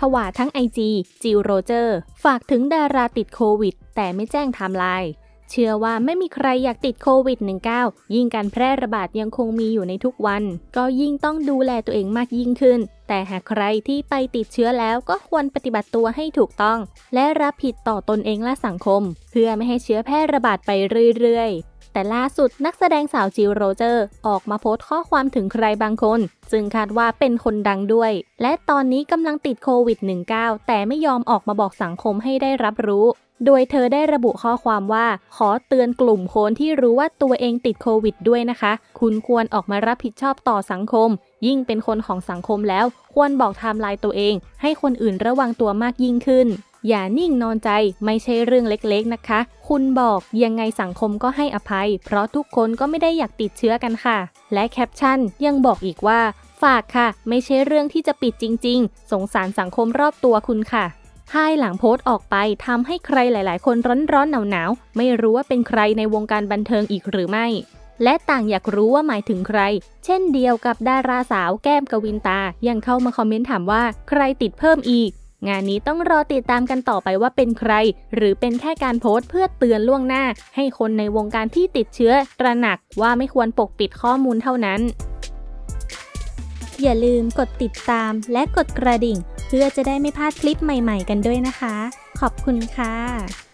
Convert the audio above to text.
ผวาทั้ง IG จิลโรเจอร์ ฝากถึงดาราติดโควิด แต่ไม่แจ้งไทม์ไลน์เชื่อว่าไม่มีใครอยากติดโควิด -19 ยิ่งการแพร่ระบาดยังคงมีอยู่ในทุกวัน ก็ยิ่งต้องดูแลตัวเองมากยิ่งขึ้น แต่หากใครที่ไปติดเชื้อแล้วก็ควรปฏิบัติตัวให้ถูกต้อง และรับผิดต่อตนเองและสังคม เพื่อไม่ให้เชื้อแพร่ระบาดไปเรื่อยๆ แต่ล่าสุดนักแสดงสาวจิลโรเจอร์ ออกมาโพสต์ข้อความถึงใครบางคน ซึ่งคาดว่าเป็นคนดังด้วย และตอนนี้กำลังติดโควิด -19 แต่ไม่ยอมออกมาบอกสังคมให้ได้รับรู้ โดยเธอได้ระบุข้อความว่า ขอเตือนกลุ่มคนที่รู้ว่าตัวเองติดโควิดด้วยนะคะ คุณควรออกมารับผิดชอบต่อสังคม ยิ่งเป็นคนของสังคมแล้ว ควรบอกไทม์ไลน์ตัวเอง ให้คนอื่นระวังตัวมากยิ่งขึ้น อย่านิ่งนอนใจไม่ใช่เรื่องเล็กๆนะคะ คุณบอกยังไงสังคมก็ให้อภัย เพราะทุกคนก็ไม่ได้อยากติดเชื้อกันค่ะ และแคปชั่นยังบอกอีกว่าฝากค่ะ ไม่ใช่เรื่องที่จะปิดจริง ๆ สงสารสังคมรอบตัวคุณค่ะภายหลังโพสต์ออกไปทำให้ใครหลาย ๆ คนร้อนๆหนาวๆไม่รู้ว่าเป็นใครในวงการบันเทิงอีกหรือไม่ และต่างอยากรู้ว่าหมายถึงใคร เช่นเดียวกับดาราสาวแก้มกวินตายังเข้ามาคอมเมนต์ถามว่าใครติดเพิ่มอีก งานนี้ต้องรอติดตามกันต่อไปว่าเป็นใคร หรือเป็นแค่การโพสต์เพื่อเตือนล่วงหน้า ให้คนในวงการที่ติดเชื้อตระหนักว่าไม่ควรปกปิดข้อมูลเท่านั้น อย่าลืมกดติดตามและกดกระดิ่ง เพื่อจะได้ไม่พลาดคลิปใหม่ ๆ กันด้วยนะคะ ขอบคุณค่ะ